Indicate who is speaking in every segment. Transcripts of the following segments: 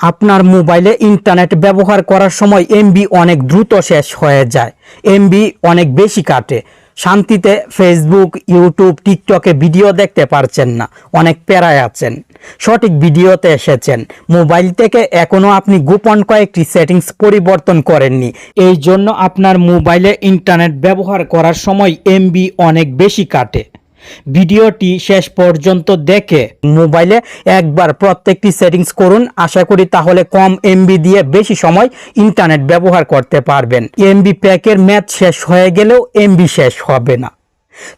Speaker 1: আপনার মোবাইলে ইন্টারনেট ব্যবহার করার সময় এমবি অনেক দ্রুত শেষ হয়ে যায়। এমবি অনেক বেশি কাটে। শান্তিতে ফেসবুক ইউটিউব টিকটকে ভিডিও দেখতে পারছেন না। অনেক প্যারায় আছেন। সঠিক ভিডিওতে এসেছেন। মোবাইল থেকে এখনও আপনি গোপন কয়েকটি সেটিংস পরিবর্তন করেননি। এই জন্য আপনার মোবাইলে ইন্টারনেট ব্যবহার করার সময় এমবি অনেক বেশি কাটে। ভিডিওটি শেষ পর্যন্ত দেখে মোবাইলে একবার প্রত্যেকটি সেটিংস করুন। আশা করি তাহলে কম এমবি দিয়ে বেশি সময় ইন্টারনেট ব্যবহার করতে পারবেন। এমবি প্যাকের ম্যাচ শেষ হয়ে গেলেও এমবি শেষ হবে না।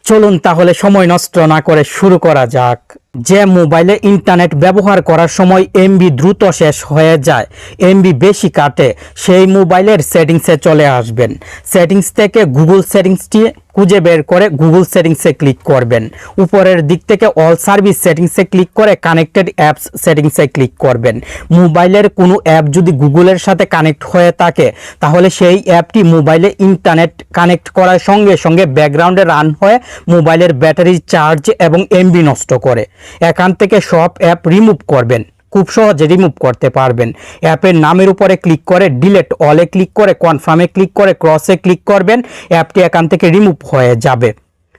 Speaker 1: চলুন তাহলে সময় নষ্ট না করে শুরু করা যাক। যে মোবাইলে ইন্টারনেট ব্যবহার করার সময় এমবি দ্রুত শেষ হয়ে যায়, এমবি বেশি কাটে, সেই মোবাইলের সেটিংসে চলে আসবেন। সেটিংস থেকে গুগল সেটিংসটি খুঁজে বের করে গুগল সেটিংসে ক্লিক করবেন। উপরের দিক থেকে অল সার্ভিস সেটিংসে ক্লিক করে কানেক্টেড অ্যাপস সেটিংসে ক্লিক করবেন। মোবাইলের কোনো অ্যাপ যদি গুগলের সাথে কানেক্ট হয়ে থাকে, তাহলে সেই অ্যাপটি মোবাইলে ইন্টারনেট কানেক্ট করার সঙ্গে সঙ্গে ব্যাকগ্রাউন্ডে রান হয়ে মোবাইলের ব্যাটারি চার্জ এবং এমবি নষ্ট করে। এখান থেকে সব অ্যাপ রিমুভ করবেন। খুব সহজে রিমুভ করতে পারবেন। অ্যাপের নামের উপরে ক্লিক করে ডিলেট অলে ক্লিক করে কনফার্মে ক্লিক করে ক্রসে ক্লিক করবেন, অ্যাপটি এখান থেকে রিমুভ হয়ে যাবে।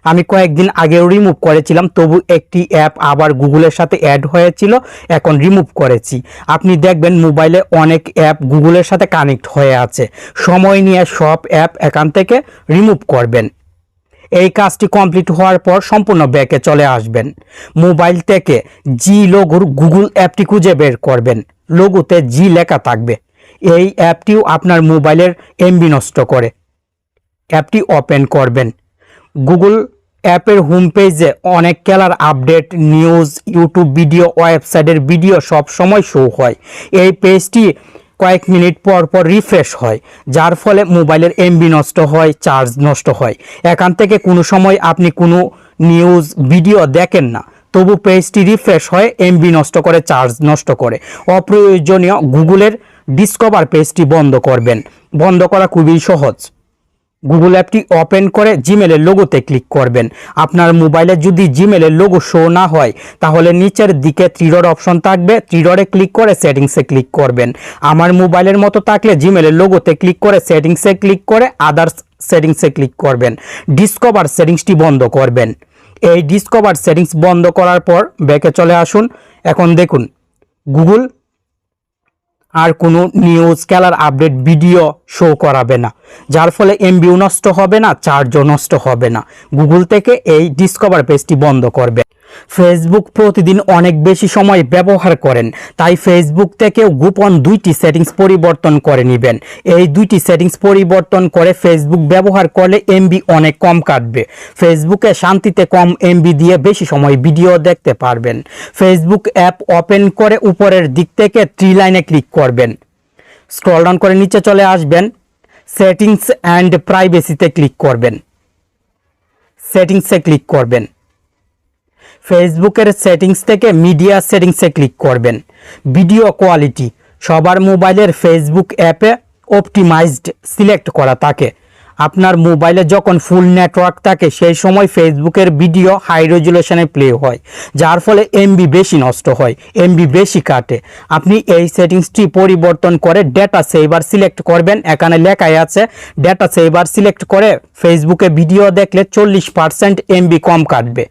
Speaker 1: আমি কয়েকদিন আগেও রিমুভ করেছিলাম, তবু একটি অ্যাপ আবার গুগলের সাথে অ্যাড হয়েছিল, এখন রিমুভ করেছি। আপনি দেখবেন মোবাইলে অনেক অ্যাপ গুগলের সাথে কানেক্ট হয়ে আছে। সময় নিয়ে সব অ্যাপ এখান থেকে রিমুভ করবেন। এই কাজটি কমপ্লিট হওয়ার পর সম্পূর্ণ ব্যাকে চলে আসবেন। মোবাইল থেকে জি লোগোর গুগল অ্যাপটি খুঁজে বের করবেন। লোগোতে জি লেখা থাকবে। এই অ্যাপটিও আপনার মোবাইলের এমবি নষ্ট করে। অ্যাপটি ওপেন করবেন। গুগল অ্যাপের হোম পেজে অনেক খেলার আপডেট, নিউজ, ইউটিউব ভিডিও, ওয়েবসাইটের ভিডিও সব সময় শো হয়। এই পেজটি কয়েক মিনিট পর পর রিফ্রেশ হয়, যার ফলে মোবাইলের এমবি নষ্ট হয় চার্জ নষ্ট হয়। এখান থেকে কোনো সময় আপনি কোনো নিউজ ভিডিও দেখেন না, তবু পেজটি রিফ্রেশ হয় এমবি নষ্ট করে চার্জ নষ্ট করে। অপ্রয়োজনীয় গুগলের ডিসকভার পেজটি বন্ধ করবেন। বন্ধ করা খুবই সহজ। গুগল অ্যাপটি ওপেন করে জিমেলের লোগোতে ক্লিক করবেন। আপনার মোবাইলে যদি জিমেলের লোগো শো না হয়, তাহলে নিচের দিকে ত্রিডর অপশন থাকবে। ত্রিডরে ক্লিক করে সেটিংসে ক্লিক করবেন। আমার মোবাইলের মতো থাকলে জিমেলের লোগোতে ক্লিক করে সেটিংসে ক্লিক করে আদার্স সেটিংসে ক্লিক করবেন। ডিসকভার সেটিংসটি বন্ধ করবেন। এই ডিসকভার সেটিংস বন্ধ করার পর ব্যাকে চলে আসুন। এখন দেখুন গুগল আর কোনো নিউজ খেলার আপডেট ভিডিও শো করাবে না। যার ফলে এমবিউ নষ্ট হবে না চার্জও নষ্ট হবে না। গুগল থেকে এই ডিসকভার পেজটি বন্ধ করবে। ফেসবুক প্রতিদিন অনেক বেশি সময় ব্যবহার করেন, তাই ফেসবুক থেকেও গোপন দুইটি সেটিংস পরিবর্তন করে নেবেন। এই দুইটি সেটিংস পরিবর্তন করে ফেসবুক ব্যবহার করলে এমবি অনেক কম কাটবে। ফেসবুকে শান্তিতে কম এমবি দিয়ে বেশি সময় ভিডিও দেখতে পারবেন। ফেসবুক অ্যাপ ওপেন করে উপরের দিক থেকে থ্রি লাইনে ক্লিক করবেন। স্ক্রল ডাউন করে নিচে চলে আসবেন। সেটিংস অ্যান্ড প্রাইভেসিতে ক্লিক করবেন। সেটিংসে ক্লিক করবেন। ফেসবুকের সেটিংস থেকে মিডিয়া সেটিংসে ক্লিক করবেন। ভিডিও কোয়ালিটি, সবার মোবাইলের ফেসবুক অ্যাপে অপটিমাইজড সিলেক্ট করা থাকে। আপনার মোবাইলে যখন ফুল নেটওয়ার্ক থাকে, সেই সময় ফেসবুকের ভিডিও হাই রেজুলেশনে প্লে হয়, যার ফলে এমবি বেশি নষ্ট হয়, এমবি বেশি কাটে। আপনি এই সেটিংসটি পরিবর্তন করে ডেটা সেভার সিলেক্ট করবেন। এখানে লেখাই আছে ডেটা সেভার সিলেক্ট করে ফেসবুকে ভিডিও দেখলে চল্লিশ পার্সেন্ট এমবি কম কাটবে।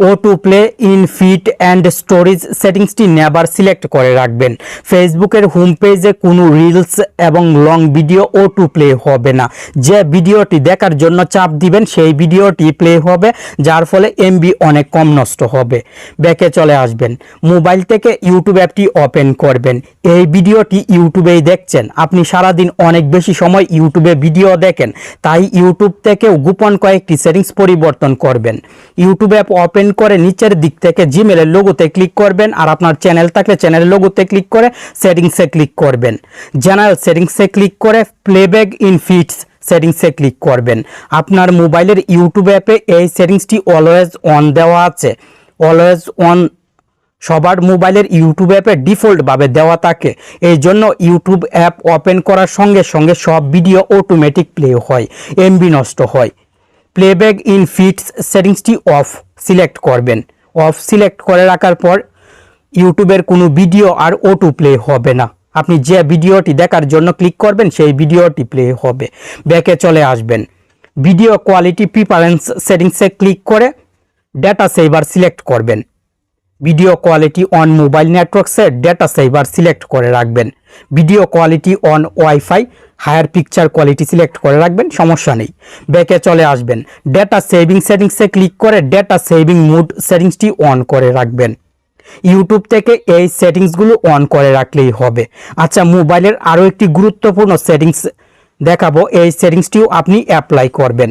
Speaker 1: Auto play in feed and storage সেটিংসটি নেবার সিলেক্ট করে রাখবেন। ফেসবুকের হোম পেজে কোনো রিলস এবং long video auto play হবে না। যে ভিডিওটি দেখার জন্য চাপ দিবেন, সেই ভিডিওটি প্লে হবে, যার ফলে এমবি অনেক কম নষ্ট হবে। ব্যাকে চলে আসবেন। মোবাইল থেকে ইউটিউব অ্যাপটি ওপেন করবেন। এই ভিডিওটি ইউটিউবেই দেখছেন। আপনি সারাদিন অনেক বেশি সময় ইউটিউবে ভিডিও দেখেন, তাই ইউটিউব থেকেও গোপন কয়েকটি সেটিংস পরিবর্তন করবেন। ইউটিউব অ্যাপ ওপেন করে নিচের দিক থেকে জিমেলের লোগোতে ক্লিক করবেন আর আপনার চ্যানেল থাকলে চ্যানেলের লোগোতে ক্লিক করে সেটিংসে ক্লিক করবেন। জেনারেল সেটিংসে ক্লিক করে প্লেব্যাক ইন ফিটস সেটিংসে ক্লিক করবেন। আপনার মোবাইলের ইউটিউব অ্যাপে এই সেটিংসটি অলওয়েজ অন দেওয়া আছে। অলওয়েজ অন সবার মোবাইলের ইউটিউব অ্যাপে ডিফল্টভাবে দেওয়া থাকে। এই জন্য ইউটিউব অ্যাপ ওপেন করার সঙ্গে সঙ্গে সব ভিডিও অটোমেটিক প্লে হয়। এমবি নষ্ট হয়। প্লেব্যাক ইন ফিটস সেটিংসটি অফ সিলেক্ট করবেন। অফ সিলেক্ট করে রাখার পর ইউটিউবের কোনো ভিডিও আর ওটু প্লে হবে না। আপনি যে ভিডিওটি দেখার জন্য ক্লিক করবেন, সেই ভিডিওটি প্লে হবে। ব্যাকে চলে আসবেন। ভিডিও কোয়ালিটি প্রিফারেন্স সেটিংসে ক্লিক করে ডেটা সেভার সিলেক্ট করবেন। ভিডিও কোয়ালিটি অন মোবাইল নেটওয়ার্কসে ডেটা সেভার সিলেক্ট করে রাখবেন। Video quality on wifi, higher picture quality select করে রাখবেন, সমস্যা নেই। ব্যাকে চলে আসবেন। ডেটা সেভিং সেটিংসে ক্লিক করে ডেটা সেভিং মুড সেটিংসটি অন করে রাখবেন। ইউটিউব থেকে এই সেটিংসগুলো অন করে রাখলেই হবে। আচ্ছা মোবাইলের আরও একটি গুরুত্বপূর্ণ সেটিংস দেখাবো। এই সেটিংসটিও আপনি অ্যাপ্লাই করবেন।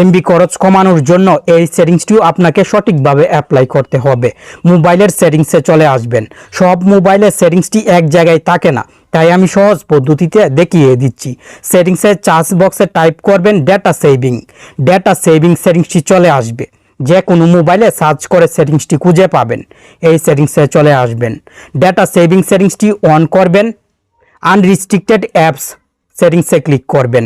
Speaker 1: এমবি খরচ কমানোর জন্য এই সেটিংসটিও আপনাকে সঠিকভাবে অ্যাপ্লাই করতে হবে। মোবাইলের সেটিংসে চলে আসবেন। সব মোবাইলের সেটিংসটি এক জায়গায় থাকে না। তাই আমি সহজ পদ্ধতিতে দেখিয়ে দিচ্ছি। সেটিংসের চার্জ বক্সে টাইপ করবেন ডেটা সেভিং ডেটা সেভিং সেটিংসটি চলে আসবে। যে কোনো মোবাইলে সার্চ করে সেটিংসটি খুঁজে পাবেন। এই সেটিংসে চলে আসবেন। ডেটা সেভিং সেটিংসটি অন করবেন। আনরিস্ট্রিক্টেড অ্যাপস সেটিংসে ক্লিক করবেন।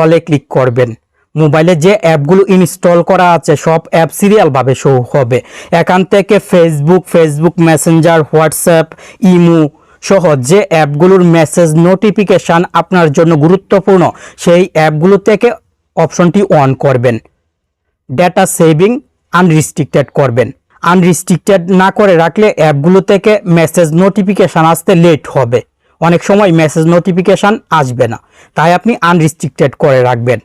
Speaker 1: অলে ক্লিক করবেন। মোবাইলে যে অ্যাপগুলো ইনস্টল করা আছে, সব অ্যাপ সিরিয়ালভাবে শো হবে। এখান থেকে Facebook Facebook Messenger WhatsApp imo সহ যে অ্যাপগুলোর মেসেজ নোটিফিকেশান আপনার জন্য গুরুত্বপূর্ণ, সেই অ্যাপগুলো থেকে অপশনটি অন করবেন। ডেটা সেভিং আনরিস্ট্রিক্টেড করবেন। আনরিস্ট্রিক্টেড না করে রাখলে অ্যাপগুলো থেকে মেসেজ নোটিফিকেশান আসতে লেট হবে। অনেক সময় মেসেজ নোটিফিকেশান আসবে না। তাই আপনি আনরিস্ট্রিক্টেড করে রাখবেন।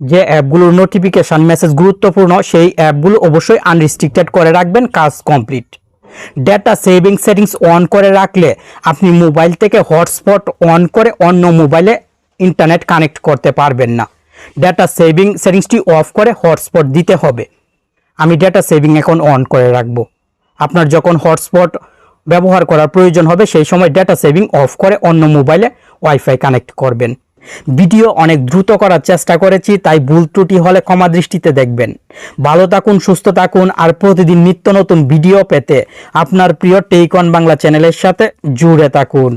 Speaker 1: যে অ্যাপগুলোর নোটিফিকেশান মেসেজ গুরুত্বপূর্ণ, সেই অ্যাপগুলো অবশ্যই আনরিস্ট্রিক্টেড করে রাখবেন, কাজ complete data saving settings on করে রাখলে আপনি মোবাইল থেকে হটস্পট অন করে অন্য মোবাইলে ইন্টারনেট কানেক্ট করতে পারবেন না। ডেটা সেভিং সেটিংসটি অফ করে হটস্পট দিতে হবে। আমি ডেটা সেভিং এখন অন করে রাখব। আপনার যখন হটস্পট ব্যবহার করার প্রয়োজন হবে, সেই সময় ডেটা সেভিং অফ করে অন্য মোবাইলে ওয়াইফাই কানেক্ট করবেন। ভিডিও অনেক দ্রুত করার চেষ্টা করেছি, তাই ভুল ত্রুটি হলে ক্ষমা দৃষ্টিতে দেখবেন। ভালো থাকুন, সুস্থ থাকুন, আর প্রতিদিন নিত্য নতুন ভিডিও পেতে আপনার প্রিয় টেইকন বাংলা চ্যানেলের সাথে জুড়ে থাকুন।